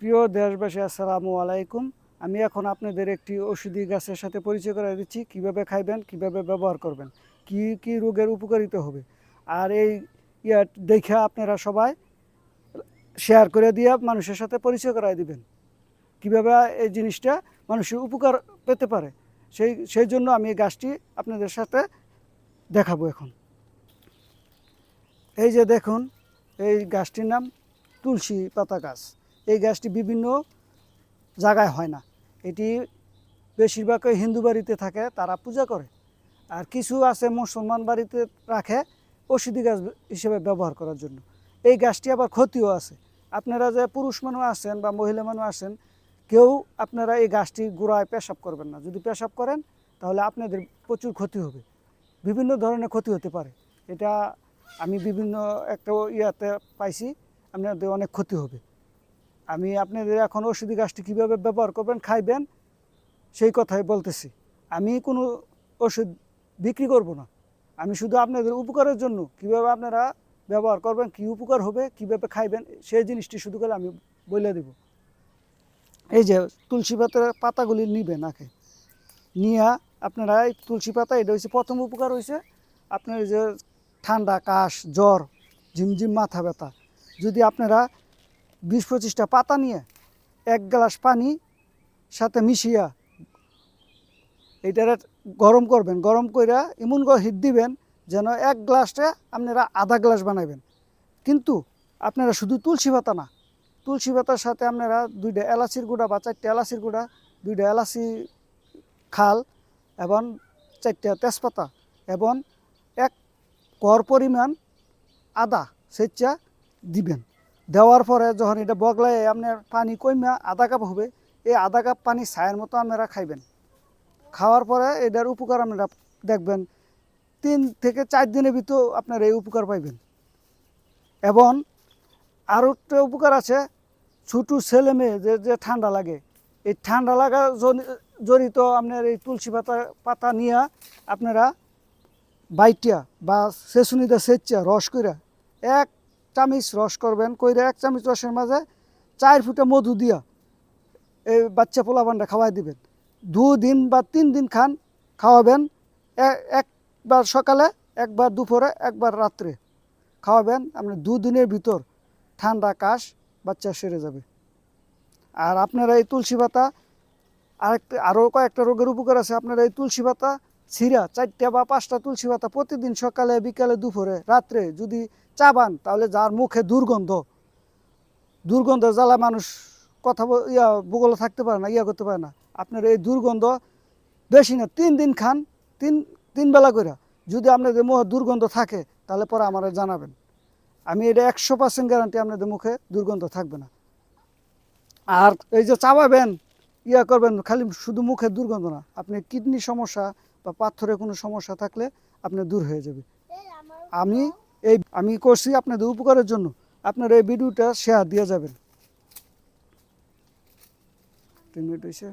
প্রিয় দেশবাসী, আসসালামু আলাইকুম। আমি এখন আপনাদের একটি ওষুধি গাছের সাথে পরিচয় করে দিচ্ছি, কীভাবে খাইবেন, কীভাবে ব্যবহার করবেন, কি কি রোগের উপকারিতা হবে। আর এই ইয়া দেখে আপনারা সবাই শেয়ার করে দিয়ে মানুষের সাথে পরিচয় করাই দিবেন, কীভাবে এই জিনিসটা মানুষের উপকার পেতে পারে। সেই সেই জন্য আমি এই গাছটি আপনাদের সাথে দেখাবো এখন। এই যে দেখুন, এই গাছটির নাম তুলসী পাতা গাছ। এই গাছটি বিভিন্ন জায়গায় হয় না। এটি বেশিরভাগ হিন্দু বাড়িতে থাকে, তারা পূজা করে। আর কিছু আছে মুসলমান বাড়িতে রাখে ওষুধি গাছ হিসেবে ব্যবহার করার জন্য। এই গাছটি আবার ক্ষতিও আছে। আপনারা যে পুরুষ মানুষ আছেন বা মহিলা মানুষ আছেন, কেউ আপনারা এই গাছটি গোড়ায় পেশাব করবেন না। যদি পেশাব করেন, তাহলে আপনাদের প্রচুর ক্ষতি হবে। বিভিন্ন ধরনের ক্ষতি হতে পারে। এটা আমি বিভিন্ন একটা ইয়াতে পাইছি, আপনাদের অনেক ক্ষতি হবে। আমি আপনাদের এখন ওষুধি গাছটি কীভাবে ব্যবহার করবেন, খাইবেন, সেই কথাই বলতেছি। আমি কোনো ওষুধ বিক্রি করব না। আমি শুধু আপনাদের উপকারের জন্য কীভাবে আপনারা ব্যবহার করবেন, কি উপকার হবে, কীভাবে খাইবেন, সেই জিনিসটি শুধু করে আমি বলে দেব। এই যে তুলসী পাতার পাতাগুলি নিবেন আগে। নিয়ে আপনারা এই তুলসী পাতা, এটা হচ্ছে প্রথম উপকার হয়েছে আপনার যে ঠান্ডা, কাশ, জ্বর, ঝিমঝিম, মাথা ব্যথা। যদি আপনারা বিশ পঁচিশটা পাতা নিয়ে এক গ্লাস পানি সাথে মিশিয়া এইটারে গরম করবেন। গরম কইরা এমন হিট দিবেন যেন এক গ্লাসটা আপনারা আধা গ্লাস বানাবেন কিন্তু আপনারা শুধু তুলসী পাতা না, তুলসী পাতার সাথে আপনারা দুইটা এলাচির গুঁড়া বা চারটে এলাচির গুঁড়া, দুইটা এলাচি খাল এবং চারটা তেজপাতা এবং এক কর পরিমাণ আদা সেচা দিবেন। দেওয়ার পরে যখন এটা বগলায় আপনার পানি কমা আধা কাপ হবে, এই আধা কাপ পানি ছায়ের মতো আপনারা খাইবেন। খাওয়ার পরে এটার উপকার আপনারা দেখবেন, তিন থেকে চার দিনের ভিতর আপনারা এই উপকার পাইবেন। এবং আরও একটা উপকার আছে, ছোটো ছেলে মেয়ে যে যে ঠান্ডা লাগে, এই ঠান্ডা লাগা জড়িত আপনার এই তুলসী পাতা পাতা নিয়ে আপনারা বাইটিয়া বা সেসুনিতে সেচা রস কইরা এক চামিচ রস করবেন, কইরা এক চামিচ রসের মাঝে চার ফুটে মধু দিয়া এই বাচ্চা পোলাপানটা খাওয়াই দিবেন। দুদিন বা তিন দিন খান, খাওয়াবেন একবার সকালে, একবার দুপুরে, একবার রাত্রে খাওয়াবেন। আপনি দুদিনের ভিতর ঠান্ডা কাশ বাচ্চা সেরে যাবে। আর আপনারা এই তুলসী পাতা, আরেকটা আরও কয়েকটা রোগের উপকার আছে। আপনারা এই তুলসী পাতা ছিঁড়া চারটা বা পাঁচটা তুলসী পাতা প্রতিদিন সকালে, বিকালে, দুপুরে, রাত্রে যদি চাবান তাহলে যার মুখে দুর্গন্ধ দুর্গন্ধ জ্বালা মানুষ কথা ইয়া বগলে থাকতে পারে না, ইয়া করতে পারে না। আপনার এই দুর্গন্ধ বেশি না, তিন দিন খান, তিন তিন বেলা করে যদি আপনাদের মুখে দুর্গন্ধ থাকে, তাহলে পরে আমার জানাবেন। আমি এটা একশো পার্সেন্ট গ্যারান্টি আপনাদের মুখে দুর্গন্ধ থাকবে না। আর এই যে চাবাবেন ইয়া করবেন, খালি শুধু মুখে দুর্গন্ধ না, আপনি কিডনি সমস্যা বা পাথরে কোনো সমস্যা থাকলে আপনি দূর হয়ে যাবে আমি এই, আমি করছি আপনাদের উপকারের জন্য। আপনার এই ভিডিওটা শেয়ার দিয়ে যাবেন। তিন মিনিট হয়েছে